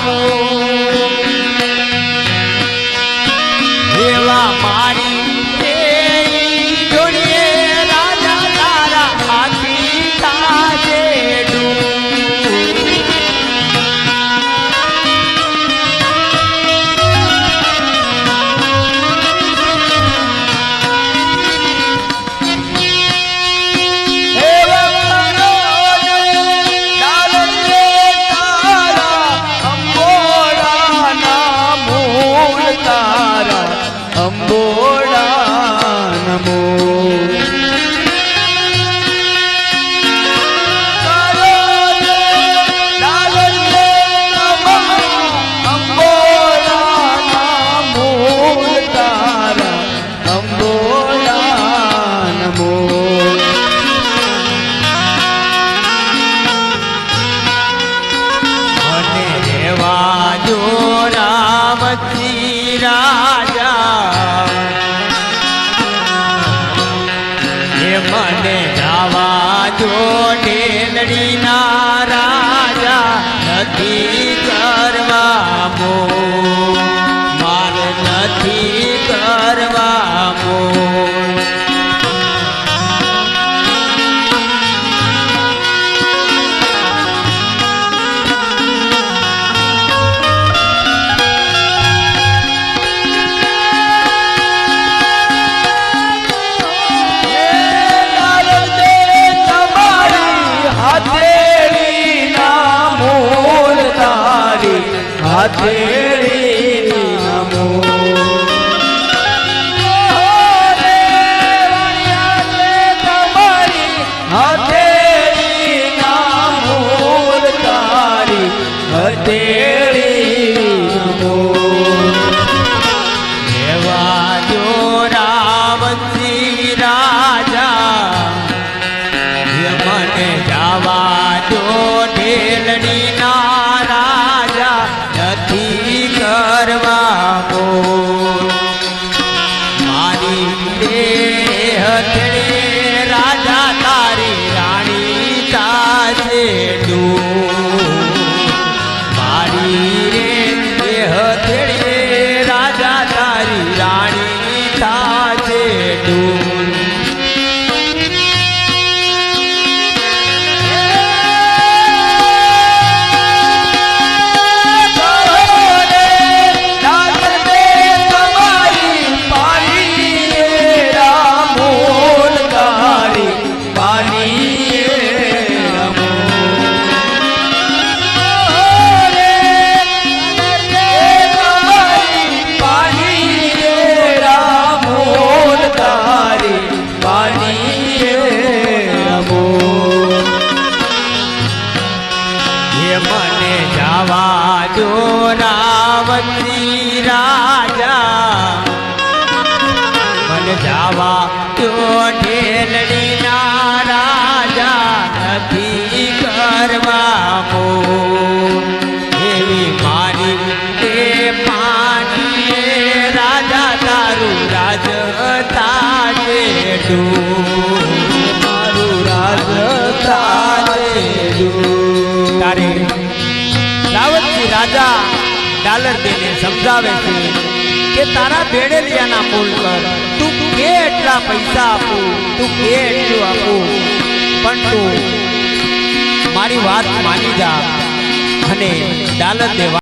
એવા જો ઢેલડીના आते જાવા રાવતી રાજા મન જાવા જો ઢેલડીના રાજા નથી કરવા મો એવી મારી તે પાણી રાજા તારું રાજ તાજે ડૂ ડાલર દેને સમજાવે છે કે તારા ભેડેલિયાના ફૂલ પર તું કે એટલા પૈસા આપું, તું કે એટલું આપું. પણ તું મારી વાત માની જા અને ડાલર દેવા